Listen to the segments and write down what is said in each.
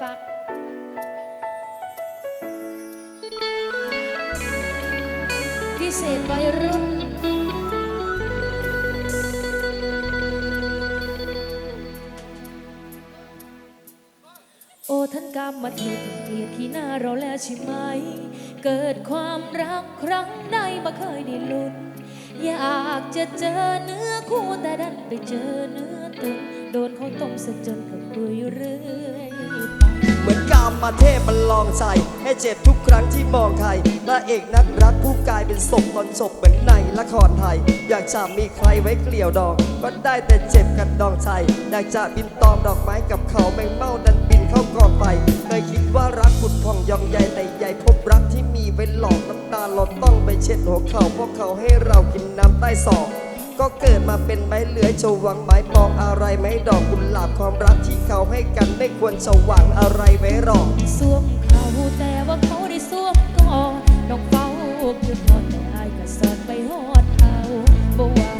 ฟัก พิเศษวัยรุ่น โอ้ท่านกรรมมาเทศเกลียดที่หน้าเราแล้วใช่ไหม เกิดความรักครั้งใดมาเคยได้ลุ้นอยากจะเจอเนื้อคู่แต่ดันไปเจอเนื้อตุนโดนเขาต้มสะจนกับปุยเรื่อย อนกามมาเทพมันลองใจให้เจ็บทุกครั้งที่มองใครพระเอกนักรักผู้กลายเป็นศพตอนศพเหมือนในละครไทย อยากจะมีใครไว้เกลี่ยวดอง ก็ได้แต่เจ็บกันดองใจอยากจะบินตอมดอกไม้กับเขาแมงเม่าดันบินเข้ากองไฟเคยคิดว่ารักผุดพองยองใยแต่ใหญ่พบรักที่มีไว้หลอกน้ำตาเราต้องไปเช็ดหัวเข่าเพราะเขาให้เรากินน้ำใต้ศอก ก็เกิดมาเป็นไม้เลื้อยจะหวังไม้ปองอะไรไหมดอกกุหลาบความรักที่เขาให้กันไม่ควรจะหวังอะไรไว้หรอกสวมเขาแต่ว่าเขาได้สวมก่อนน้องเฝ้าคือพอแต่อายก็สอดไปหอดเขาบ่ว่า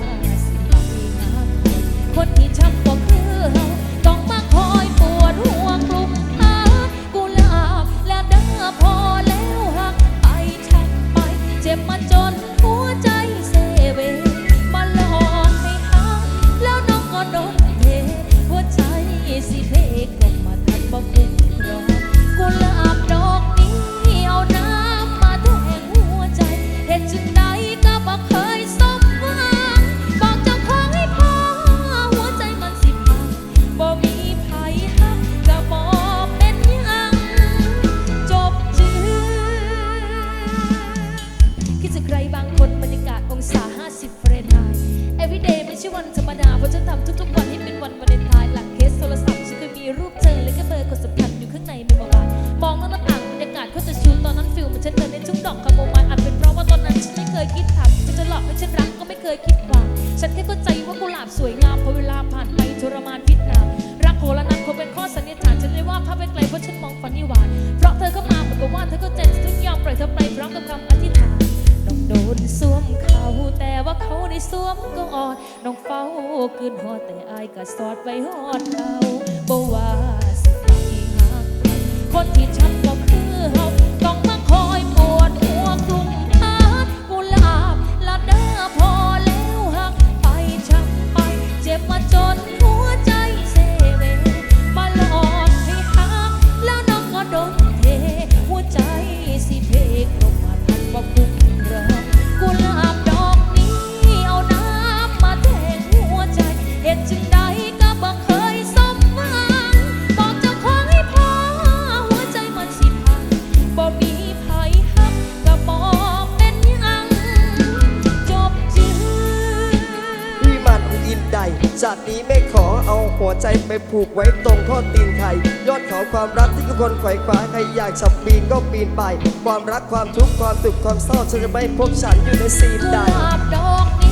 สิไปหาใครคนที่ช้ำก็คือเฮาต้องมาคอยปวดหัวกลุ่มหากุหลาบแล้วเด้อพอแล้วหักไปชักไปเจ็บมาจน ร้องกับคำอธิษฐานน้องโดนสวมเขาแต่ว่าเขาได้สวมก็อ่อนน้องเฝ้าคืนหอดแต่อายก็สอดไปหอดเขาบ่ว่า ใจไปผูกไว้ตรงข้อตีนไข่ยอดเขาความรักที่ทุกคนไขว่คว้าใครอยากจะปีนก็ปีนไป ความรักความทุกข์ความสุขความเศร้าฉันจะไม่พบฉันอยู่ในซีนใดหลาบดอก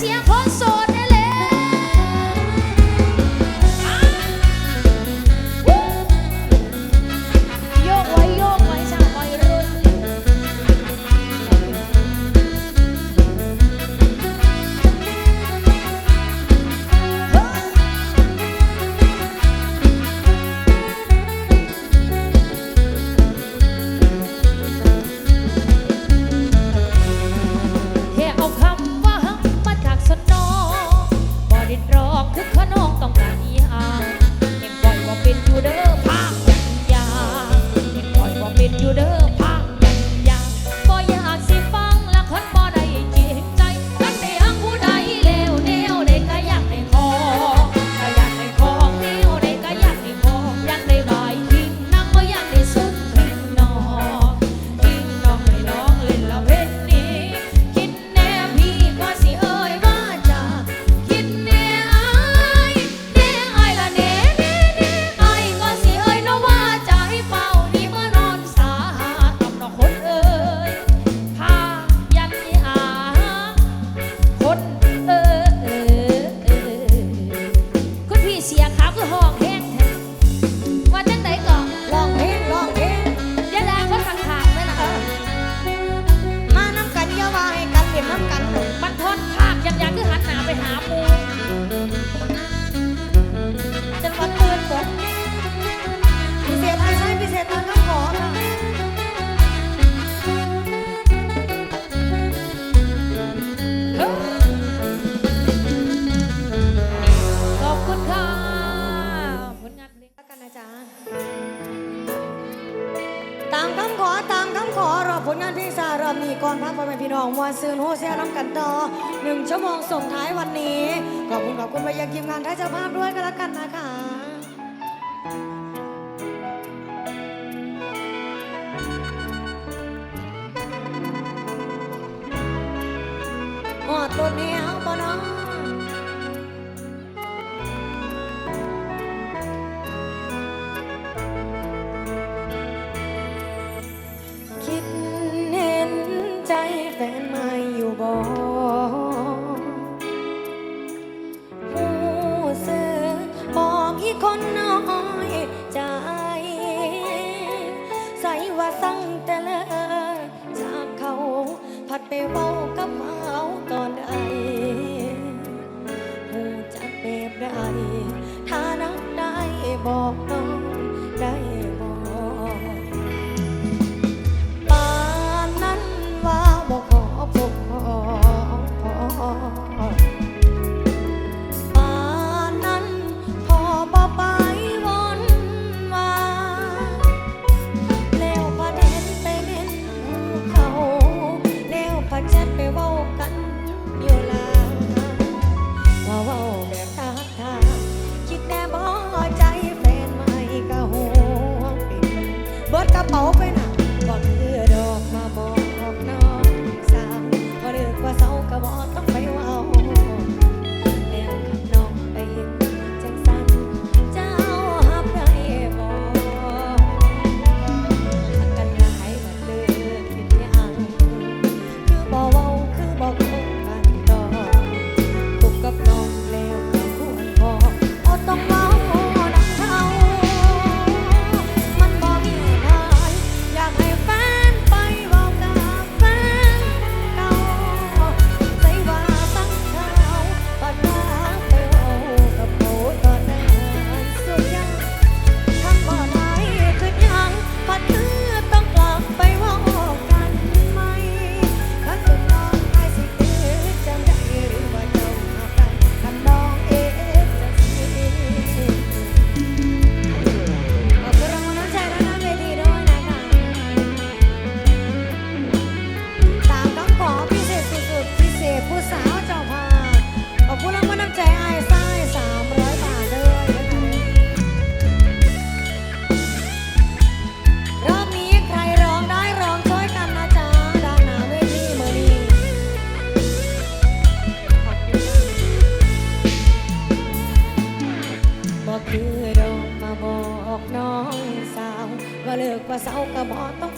gracias. sao cả bỏ tóc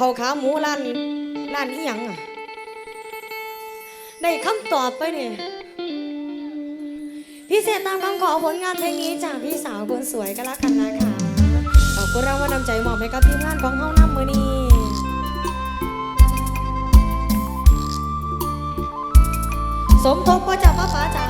ข้าขาหมูร้านร้านอยังอะได้คำตอบไปเนี่ยพิเศษตามคำขอผลงานเพลงนี้จากพี่สาวคนสวยก็แล้วกันนะคะขอบคุณเราว่าน้ำใจมอบให้กับทีมงานของเฮาน้ำมือนี้สมทบก็จ่าป้าป๋าจ๋า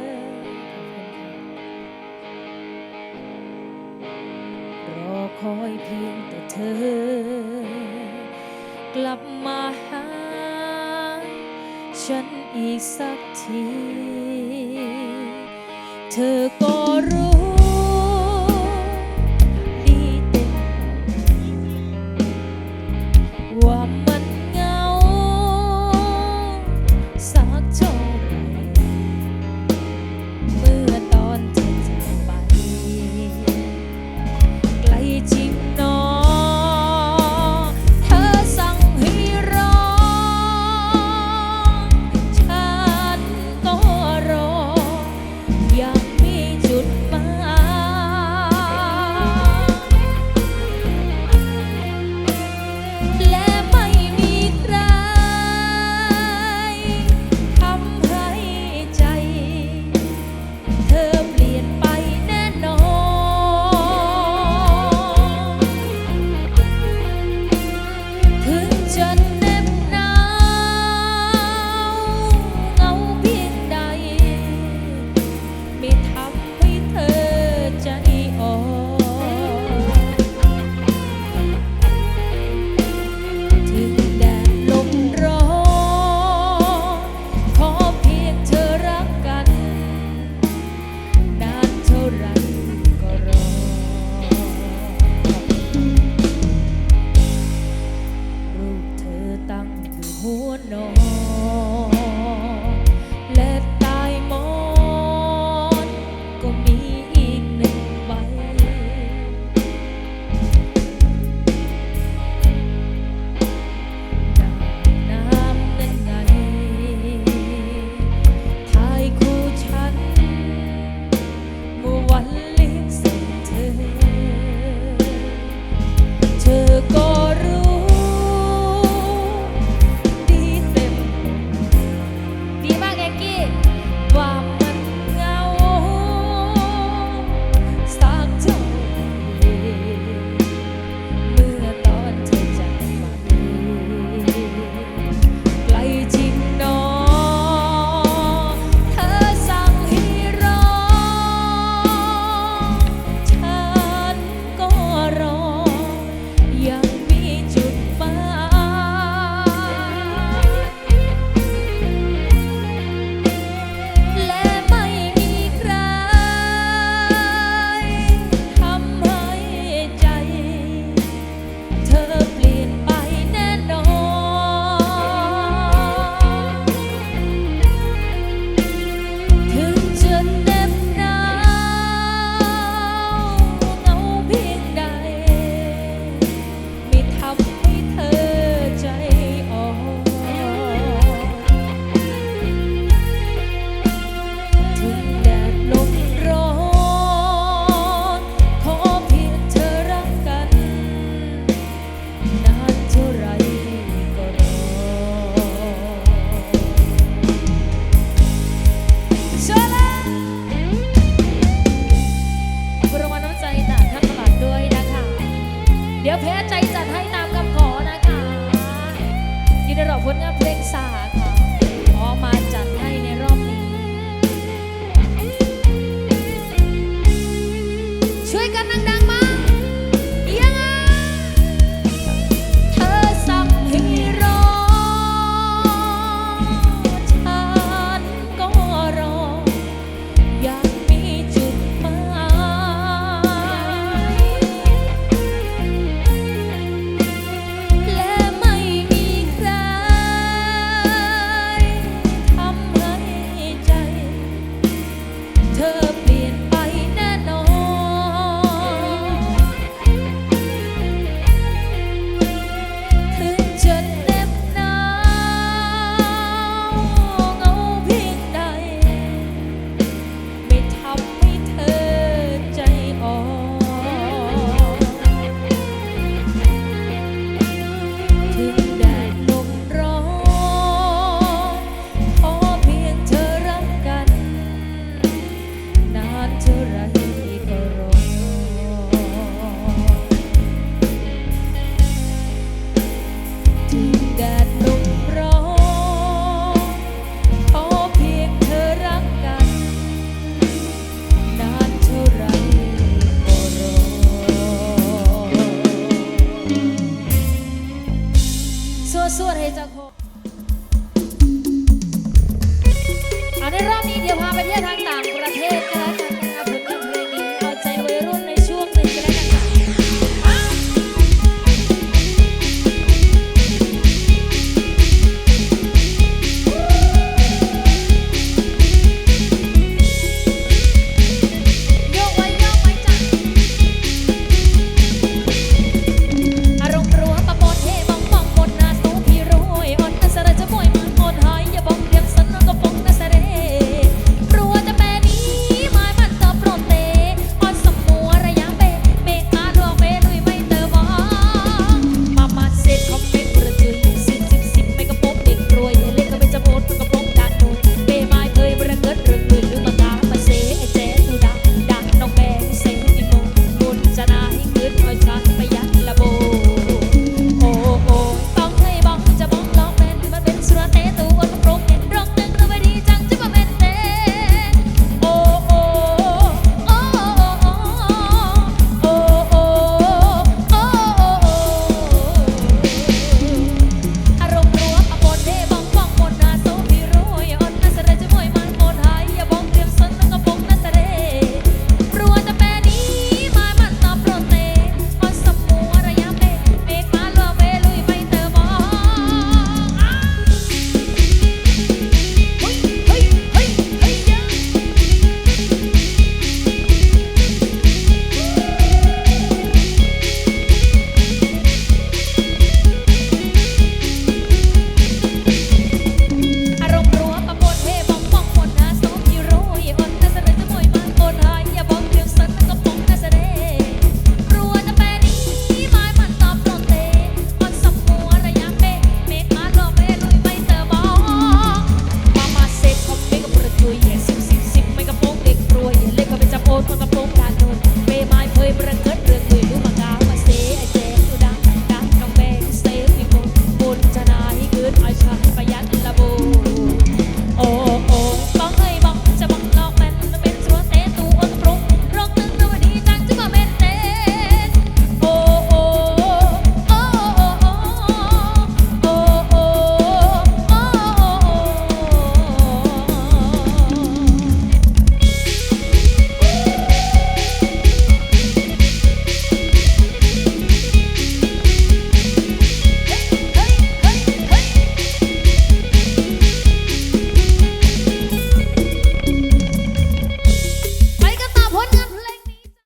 ธอกลับมาหา ฉันอีกสักที เธอก็รู้